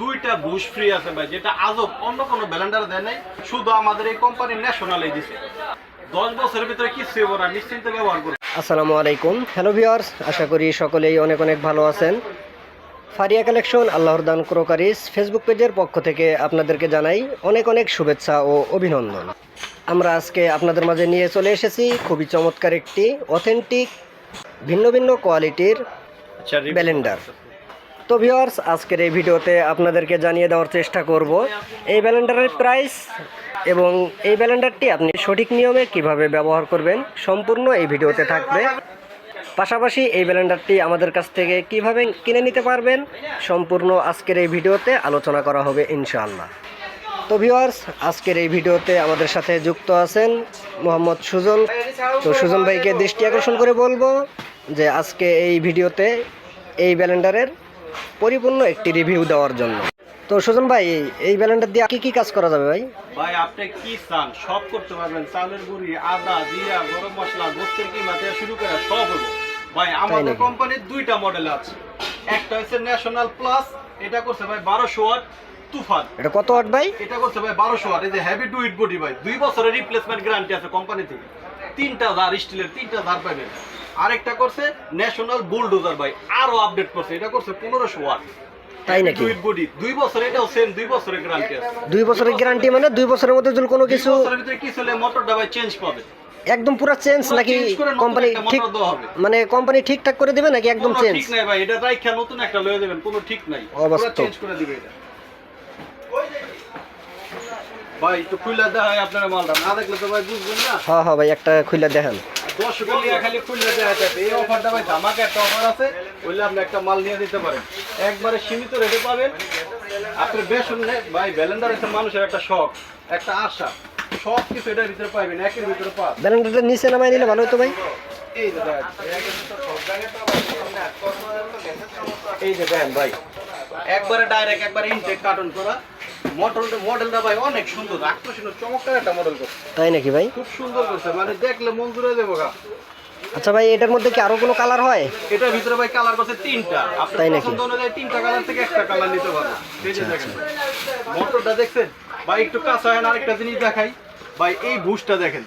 দুইটা Bush free আছে ভাই যেটা আজব অন্য কোনো ব্যালেন্ডার দেয় নাই শুধু আমাদের এই কোম্পানির ন্যাশনালে দিছে। দশ বছরের ভিতরে কি সেব না নিশ্চিন্তে ব্যবহার করুন। আসসালামু আলাইকুম। হ্যালো ভিওয়ার্স আশা করি সকলেই অনেক অনেক ভালো আছেন। ফারিয়া কালেকশন আল্লাহর দান ক্রোকারিস ফেসবুক পেজের পক্ষ থেকে আপনাদেরকে জানাই অনেক অনেক শুভেচ্ছা ও অভিনন্দন। আমরা আজকে আপনাদের মাঝে নিয়ে চলে এসেছি খুবই চমৎকার একটি অথেন্টিক ভিন্ন ভিন্ন কোয়ালিটির আচ্ছা ব্যালেন্ডার। তো ভিওয়ার্স আজকের এই ভিডিওতে আপনাদেরকে জানিয়ে দেওয়ার চেষ্টা করব এই ব্যালেন্ডারের প্রাইস এবং এই ব্যালেন্ডারটি আপনি সঠিক নিয়মে কীভাবে ব্যবহার করবেন সম্পূর্ণ এই ভিডিওতে থাকবে। পাশাপাশি এই ব্যালেন্ডারটি আমাদের কাছ থেকে কীভাবে কিনে নিতে পারবেন সম্পূর্ণ আজকের এই ভিডিওতে আলোচনা করা হবে ইনশাআল্লাহ। তো ভিওয়ার্স আজকের এই ভিডিওতে আমাদের সাথে যুক্ত আছেন মোহাম্মদ সুজন। তো সুজন ভাইকে দৃষ্টি আকর্ষণ করে বলব যে আজকে এই ভিডিওতে এই ব্যালেন্ডারের পরিপূর্ণ একটি রিভিউ দেওয়ার জন্য। তো সুজন ভাই এই ব্যালেন্ডার দিয়ে কি কি কাজ করা যাবে ভাই? ভাই আপনি কি চান? সব করতে পারবেন। চালের গুঁড়ি আদা জিরা গরম মশলা গোস্তের কিমা থেকে শুরু করে সব হলো। ভাই আমাদের? কোম্পানির দুইটা মডেল আছে। একটা হচ্ছে ন্যাশনাল প্লাস এটা করছে ভাই বারোশো ওয়াট তুফান। এটা কত ওয়াট ভাই? এটা করছে ভাই বারোশো ওয়াট। এই যে হেভি ডুইট বডি ভাই দুই বছরের রিপ্লেসমেন্ট গ্যারান্টি আছে কোম্পানি থেকে তিনটা ধার স্টিলের তিনটা ধার পাবেন। আরেকটা করছে ন্যাশনাল বুলডোজার ভাই। আরও আপডেট করছে। এটা করছে পনেরোশো ওয়াট তাই নাকি? বডি দুই বছর এটাও সেম দুই বছরের গ্যারান্টি আছে। দুই বছরের গ্যারান্টি মানে দুই বছরের মধ্যে যদি কোনো কিছু বছরের ভিতরে কিছু হলে মোটরটা ভাই চেঞ্জ পাবে। একদম পুরো চেঞ্জ নাকি কোম্পানি ঠিক মানে কোম্পানি ঠিকঠাক করে দেবে নাকি একদম চেঞ্জ ঠিক নাই ভাই। এটা রাইখা নতুন একটা লয়ে দেবেন কোনো ঠিক নাই। অবাস্তব। চেঞ্জ করে দিবে এটা। ভাই একটু দেওয়া হয় আপনার মালটা। না দেখলে তো ভাই বুঝবেন না। হ্যাঁ হ্যাঁ ভাই একটা খুলে দেখেন। দশ গলিয়া খালি খুলে দেওয়া যাবে। এই অফারটা ভাই ধামাকা একটা অফার আছে বললে আপনি একটা মাল নিয়ে দিতে পারেন। একবারে সীমিত রেটে পাবেন। আপনার বেসন ভাই ব্যালেন্ডার হচ্ছে মানুষের একটা শখ একটা আশা। সব কিছু এটার ভিতরে পাবেন একের ভিতরে পাবেন ব্যালেন্ডারটা নিচে নামাই নিলে ভালো হতো ভাই। এই যে এই যে ভাই একবারে ডাইরেক্ট একবারে ইনটেক কার্টন করা। মডেলটা মডেলটা ভাই অনেক সুন্দর আকর্ষণীয় চমৎকার একটা মডেল করছে। তাই নাকি ভাই? খুব সুন্দর করছে মানে দেখলে মন জুড়ে দেবো গা। আচ্ছা ভাই এটার মধ্যে কি আরও কোনো কালার হয়? এটার ভিতরে ভাই কালার করছে তিনটা। তাই নাকি? পছন্দ অনুযায়ী তিনটা কালার থেকে একটা কালার নিতে পারবেন। এই যে দেখেন মোটরটা দেখছেন? ভাই একটু কাঁচা হয় না আরেকটা জিনিস দেখাই। ভাই এই বুশটা দেখেন।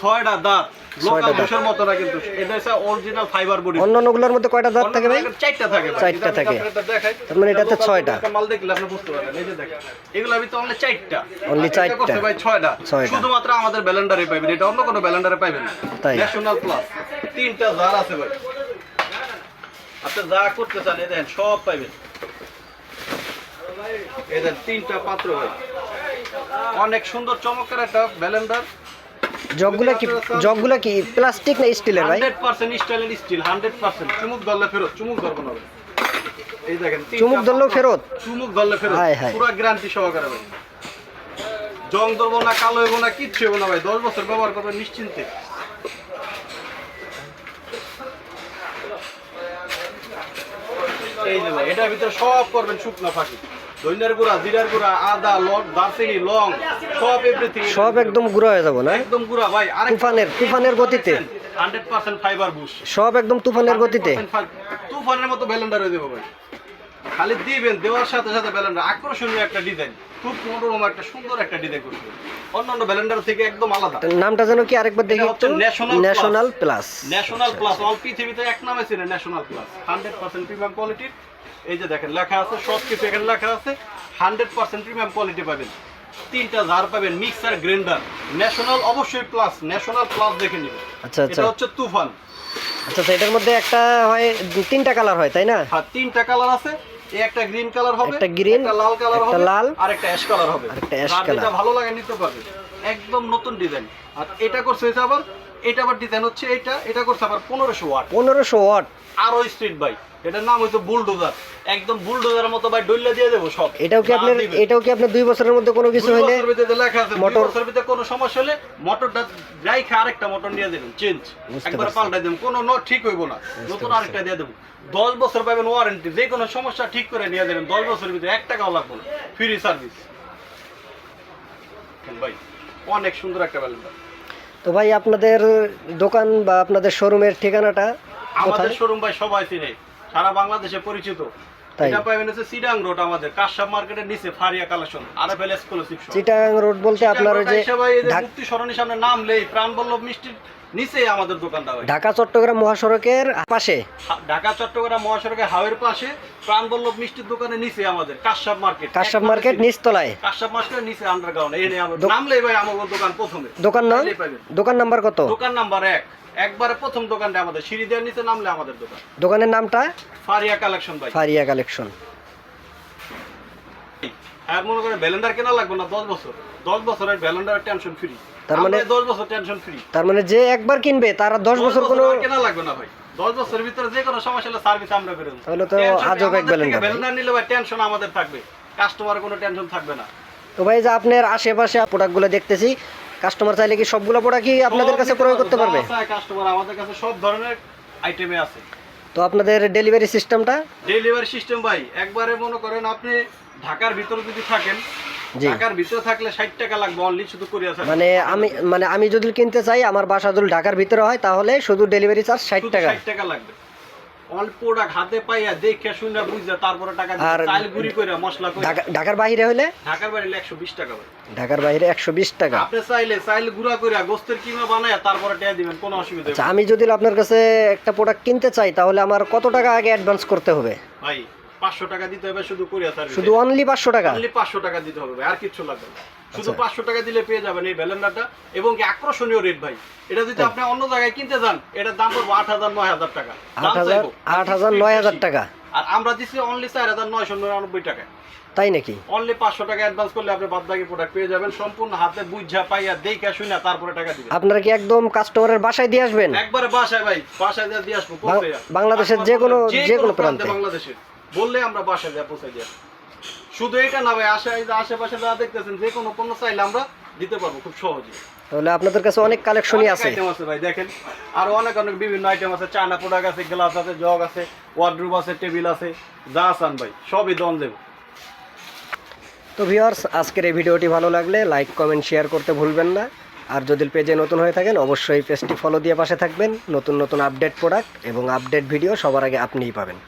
ছয়টা দাঁত। লোকাল। মতো না কিন্তু। এটা হচ্ছে অরিজিনাল ফাইবার বডি অন্য অন্যগুলোর মধ্যে কয়টা দাঁত থাকে ভাই? চারটা থাকে চারটা থাকে। তার মানে এটাতে ছয়টা। মাল দেখলে আপনি বুঝতে পারবেন। এই যে দেখেন এগুলো আমি তো অনলি চারটা। Only চারটা। ভাই ছয়টা। শুধুমাত্র আমাদের ব্যালেন্ডারে পাবেন এটা অন্য কোনো ব্যালেন্ডারে পাবেন না। তাই? ন্যাশনাল প্লাস তিনটা জার আছে ভাই। আপনি যা করতে চান এই দেখেন সব দেখেন তিনটা পাত্র ভাই। অনেক সুন্দর চমৎকার একটা ব্যালেন্ডার। জগগুলা কি জগগুলা কি প্লাস্টিক না স্টিলের ভাই? Hundred percent style steel hundred percent চুমুক ধরলে ফেরত চুমুক ধরবো না এই দেখেন চুমুক ধরলেও ফেরত? চুমুক ধরলে ফেরত। পুরো গ্যারান্টি সহকারে ভাই। জং ধরবো না কালো হইবো না কিচ্ছু হইবো না ভাই। দশ বছর ব্যবহার করবেন নিশ্চিন্তে। এই যে ভাই এটার ভিতরে সব করবেন শুকনো ফাঁকি। ধনিয়ার গুঁড়া জিরার গুঁড়া আদা লং দারচিনি লং সব এভরিথিং সব একদম গুঁড়ো হয়ে যাব না? একদম গুঁড়া ভাই তুফানের তুফানের গতিতে। ফাইবার বুশ সব একদম তুফানের গতিতে। তুফানের মতো ব্যালেন্ডার হয়ে ভাই। খালি দিবেন দেওয়ার সাথে সাথে ব্যালেন্ডার আকর্ষণীয় একটা ডিজাইন খুব মনোরম একটা সুন্দর একটা ডিজাইন করছে। অন্যান্য ব্যালেন্ডার থেকে একদম আলাদা। নামটা যেন কি আরেকবার দেখি একটু? National plus National plus all পৃথিবীতে এক নামে ছিল National plus hundred percent premium কোয়ালিটির এই যে দেখেন লেখা আছে সব কিছু এখানে লেখা আছে। হান্ড্রেড পার্সেন্ট প্রিমিয়াম কোয়ালিটি পাবেন। তিনটা জার পাবেন মিক্সার গ্রাইন্ডার ন্যাশনাল অবশ্যই প্লাস ন্যাশনাল প্লাস দেখে নিবেন। আচ্ছা আচ্ছা। এটা হচ্ছে তুফান। আচ্ছা আচ্ছা এটার মধ্যে একটা হয় তিনটা কালার হয় তাই না? আর তিনটা কালার আছে। এই একটা গ্রিন কালার হবে একটা green, একটা লাল কালার একটা হবে লাল, আর একটা অ্যাশ কালার হবে। আর একটা ash যার যেটা ভালো লাগে নিতে পারবে একদম নতুন ডিজাইন আর এটা করছে আবার এটা আবার ডিজাইন হচ্ছে এটা এটা করছে আবার পনেরোশো ওয়াট পনেরোশো ওয়াট আরও স্ট্রিট বাইক এটার নাম হচ্ছে বুলডোজার একদম বুলডোজারের মতো ভাই ডইলা দিয়ে দেবো সব। এটাও কি আপনার এটাও কি আপনার দুই বছরের মধ্যে কোনো কিছু দুই হইলে লেখা আছে মোটর- ভিতরে কোনো সমস্যা হলে মোটরটা রাইখে আরেকটা মোটর নিয়ে দেবেন চেঞ্জ একবার। পাল্টাই দেবেন কোনো ন ঠিক হইব না। নতুন আরেকটা দিয়ে দেবো। দশ বছর পাবেন ওয়ারেন্টি যে কোনো সমস্যা ঠিক করে নিয়ে দেবেন দশ বছরের ভিতরে এক টাকাও লাগবে না। ফ্রি সার্ভিস ভাই? অনেক সুন্দর একটা ব্যালেন্ডার তো ভাই আপনাদের দোকান বা আপনাদের শোরুমের ঠিকানাটা আমাদের শোরুম ভাই সবাই চিনে সারা বাংলাদেশে পরিচিত। এটা পাবেন হচ্ছে সিডাং রোড আমাদের কাশাব মার্কেটের নিচে Faria collection RFL exclusive shop road বলতে আপনার ওই যে সবাই মুক্তি সরণির সামনে নাম লেই প্রাণবল্লভ মিষ্টির নিচে আমাদের দোকানটা ঢাকা চট্টগ্রাম মহাসড়কের পাশে। ঢাকা চট্টগ্রাম মহাসড়কের হাওয়ের পাশে প্রাণবল্লভ মিষ্টির দোকানের নিচে আমাদের কাশাব মার্কেট। কাশ্যপ মার্কেট নিচতলায়। কাশাব মার্কেটের নিচে আন্ডারগ্রাউন্ড এই নিয়ে ভাই আমার দোকান প্রথমে। দোকান নাম? দোকান নাম্বার কত? দোকান নাম্বার এক। একবারে প্রথম দোকানটা আমাদের সিঁড়ি দেওয়ার নিচে নামলে আমাদের দোকান। দোকানের নামটা? ফারিয়া কালেকশন ভাই। ফারিয়া কালেকশন। আর মনে করেন ব্যালেন্ডার কেনা লাগবে না দশ বছর। দশ বছরের ব্যালেন্ডার টেনশন ফ্রি তার মানে- দশ বছর টেনশন ফ্রি তার মানে যে একবার কিনবে তার আর দশ বছর কোনো কেনা লাগবে না ভাই। দশ বছরের ভিতরে যে কোনো সমস্যা হলে সার্ভিস আমরা করে দেবো। তাহলে তো আজব এক blender। blender নিলে ভাই টেনশন আমাদের থাকবে। কাস্টমারের কোনো টেনশন থাকবে না। তো ভাই যে আপনার আশেপাশে প্রোডাক্টগুলো দেখতেছি কাস্টমার চাইলে কি সবগুলো প্রোডাক্টই আপনাদের কাছে ক্রয় করতে পারবে? কাস্টমার আমাদের কাছে সব ধরনের আইটেমে আছে। তো আপনাদের ডেলিভারি সিস্টেমটা ডেলিভারি সিস্টেম ভাই একবারে মনে করেন আপনি ঢাকার ভিতরে যদি থাকেন। ঢাকার ভিতরে থাকলে ষাট টাকা লাগবে অনলি শুধু মানে আমি মানে আমি যদি কিনতে চাই আমার বাসা যদি ঢাকার ভিতরে হয় তাহলে শুধু ডেলিভারি চার্জ ষাট শুধু টাকা। 60 টাকা লাগবে। অল প্রোডাক্ট হাতে পাইয়া দেখে শুনে বুঝে তারপরে টাকা গুড়ি করে মশলা করে ঢাকার বাইরে হলে ঢাকার বাইরে একশো বিশ টাকা ভাই ঢাকার বাইরে একশো বিশ টাকা। আপনি চাইলে চাইল গুঁড়া করে গোস্তের কিমা বানায় তারপরে টেয়া দিবেন কোনো অসুবিধা আচ্ছা আমি যদি আপনার কাছে একটা প্রোডাক্ট কিনতে চাই তাহলে আমার কত টাকা আগে অ্যাডভান্স করতে হবে? ভাই পাঁচশো টাকা দিতে হবে শুধু কোরিয়া সার্ভিস শুধু অনলি পাঁচশো টাকা? অনলি পাঁচশো টাকা দিতে হবে আর কিচ্ছু লাগবে না। শুধু আচ্ছা। পাঁচশো টাকা দিলে পেয়ে যাবেন এই ব্যালেন্ডারটা এবং আকর্ষণীয় রেট ভাই। এটা যদি আপনি অন্য জায়গায় কিনতে যান এটার দাম পড়ব আট হাজার নয় হাজার টাকা। আট হাজার আট হাজার নয় হাজার টাকা? আর আমরা দিচ্ছি অনলি চার হাজার নয়শো নিরানব্বই টাকা। তাই নাকি? অনলি পাঁচশো টাকা অ্যাডভান্স করলে আপনি বাদ বাকি প্রোডাক্ট পেয়ে যাবেন সম্পূর্ণ হাতে বুঝা পাইয়া দেখে শুনে তারপরে টাকা দিবেন। আপনারা কি একদম কাস্টমারের বাসায় দিয়ে আসবেন? একবারে বাসায় ভাই বাসায় দিয়ে আসব। বাংলাদেশের যে কোনো- যে কোনো প্রান্তে। বাংলাদেশের। বললে আমরা বাসায় যা পৌঁছে যাই। শুধু এটা না ভাই আশে আশেপাশে যা দেখতেছেন যে কোনো পণ্য চাইলে আমরা দিতে পারব খুব সহজে। তাহলে আপনাদের কাছে অনেক কালেকশনই আছে। আইটেম আছে ভাই দেখেন। আর অনেক অনেক বিভিন্ন আইটেম আছে চায়না প্রোডাক্ট আছে গ্লাস আছে জগ আছে ওয়ার্ডরুব আছে টেবিল আছে যা আসান ভাই সবই দন দেবো। তো ভিউয়ার্স আজকের এই ভিডিওটি ভালো লাগলে লাইক কমেন্ট শেয়ার করতে ভুলবেন না। আর যদি পেজে নতুন হয়ে থাকেন অবশ্যই পেজটি ফলো দিয়ে পাশে থাকবেন। নতুন নতুন আপডেট প্রোডাক্ট এবং আপডেট ভিডিও সবার আগে আপনিই পাবেন।